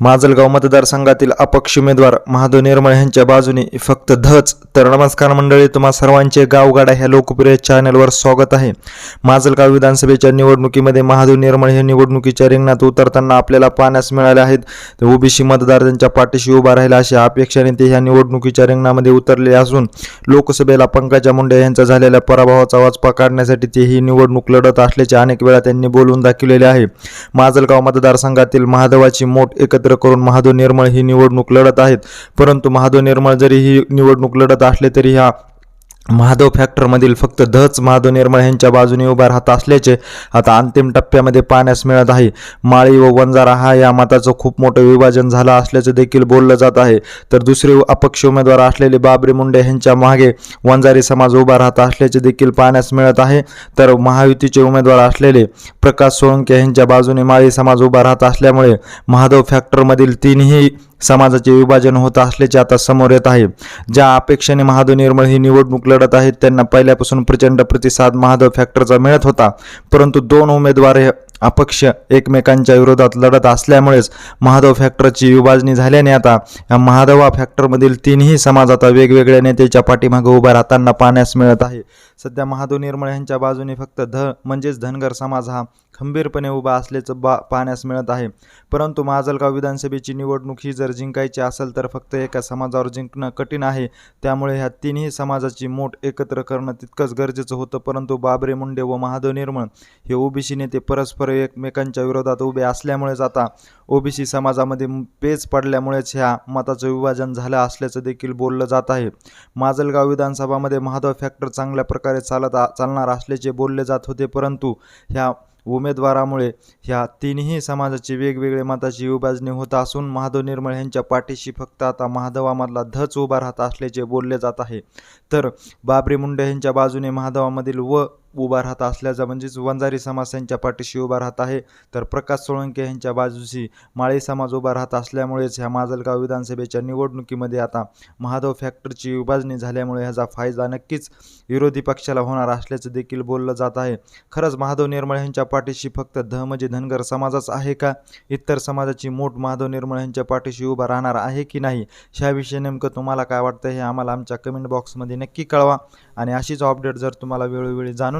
माजलगाव मतदारसंघातील अपक्ष उमेदवार महादेव निर्मळ यांच्या बाजूने फक्त धच. तर नमस्कार मंडळी तुम्हा सर्वांचे गावगाडा ह्या लोकप्रिय चॅनलवर स्वागत आहे. माजलगाव विधानसभेच्या निवडणुकीमध्ये महादेव निर्मळ हे निवडणुकीच्या रिंगणात उतरताना आपल्याला पाहण्यास मिळाले आहेत. तर ओबीसी मतदार त्यांच्या पाठीशी उभा राहिला अशी अपेक्षाने ते ह्या निवडणुकीच्या रिंगणामध्ये उतरले असून लोकसभेला पंकजा मुंडे यांचा झालेल्या पराभवाचा वाचपा काढण्यासाठी ते ही निवडणूक लढत असल्याचे अनेक वेळा त्यांनी बोलून दाखवलेले आहे. माजलगाव मतदारसंघातील महादेवाची मोठ एकत्र करून महादेव निर्मळ ही निवडणूक लढत आहेत. परंतु महादेव निर्मळ जरी ही निवडणूक लढत असले तरी ह्या महादेव फॅक्टरमधील फक्त धच महादेव निर्मळ यांच्या बाजूने उभा राहत असल्याचे आता अंतिम टप्प्यामध्ये पाहण्यास मिळत आहे. माळी व वंजारा हा या मताचं खूप मोठं विभाजन झालं असल्याचं देखील बोललं जात आहे. तर दुसरे अपक्ष उमेदवार असलेले बाबरी मुंडे यांच्या मागे वंजारी समाज उभा राहत असल्याचे देखील पाहण्यास मिळत आहे. तर महायुतीचे उमेदवार असलेले प्रकाश सोळंके यांच्या बाजूने माळी समाज उभा राहत असल्यामुळे महादेव फॅक्टरमधील तीनही समाजाचे विभाजन होत असल्याचे आता समोर येत आहे. ज्या अपेक्षेने महादेव निर्मळ ही निवडणूक लढत आहेत त्यांना पहिल्यापासून प्रचंड प्रतिसाद महादेव फॅक्टरचा मिळत होता. परंतु दोन उमेदवार अपक्ष एकमेकांच्या विरोधात लढत असल्यामुळेच महादेव फॅक्टरची विभाजणी झाल्याने आता या महादेवा फॅक्टरमधील तीनही समाज आता वेगवेगळ्या नेत्याच्या पाठीमागे उभा राहताना पाहण्यास मिळत आहे. सध्या महादेव निर्मळ यांच्या बाजूने फक्त ध म्हणजेच धनगर समाज हा खंबीरपणे उभा असल्याचं बा पाहण्यास मिळत आहे. परंतु माजलगाव विधानसभेची निवडणूक ही जर जिंकायची असेल तर फक्त एका समाजावर जिंकणं कठीण आहे. त्यामुळे ह्या तिन्ही समाजाची मोठ एकत्र करणं तितकंच गरजेचं होतं. परंतु बाबरे मुंडे व महादेव निर्मळ हे ओबीसी नेते परस्पर एकमेकांच्या विरोधात उभे असल्यामुळेच आता ओबीसी समाजामध्ये पेच पडल्यामुळेच ह्या मताचं विभाजन झालं असल्याचं देखील बोललं जात आहे. माजलगाव विधानसभामध्ये महादेव फॅक्टर चांगल्या प्रकारे चालत चालणार असल्याचे बोलले जात होते परंतु ह्या उमेदवारामुळे ह्या तिन्ही समाजाची वेगवेगळे मताची विभाजणी होत असून महादेव निर्मळ यांच्या पाठीशी फक्त आता महादेवामधला धच उभा राहत असल्याचे बोलले जात आहे. तर बाबरी मुंडे यांच्या बाजूने महादेवामधील व उभा राहत असल्याचा म्हणजेच वंजारी समाज यांच्या पाठीशी उभा राहत आहे. तर प्रकाश सोळंके यांच्या बाजूशी माळी समाज उभा राहत असल्यामुळेच ह्या माजलगाव विधानसभेच्या निवडणुकीमध्ये आता महादेव फॅक्टरची विभाजणी झाल्यामुळे ह्याचा फायदा नक्कीच विरोधी पक्षाला होणार असल्याचं देखील बोललं जात आहे. खरंच महादेव निर्मळ यांच्या पाठीशी फक्त ध म्हणजे धनगर समाजाच आहे का? इतर समाजाची मोठ महादेव निर्मळ यांच्या पाठीशी उभा राहणार आहे की नाही? ह्याविषयी नेमकं तुम्हाला काय वाटतं हे आम्हाला आमच्या कमेंट बॉक्समध्ये नक्की कळवा. आणि अशीच अपडेट जर तुम्हाला वेळोवेळी जाणून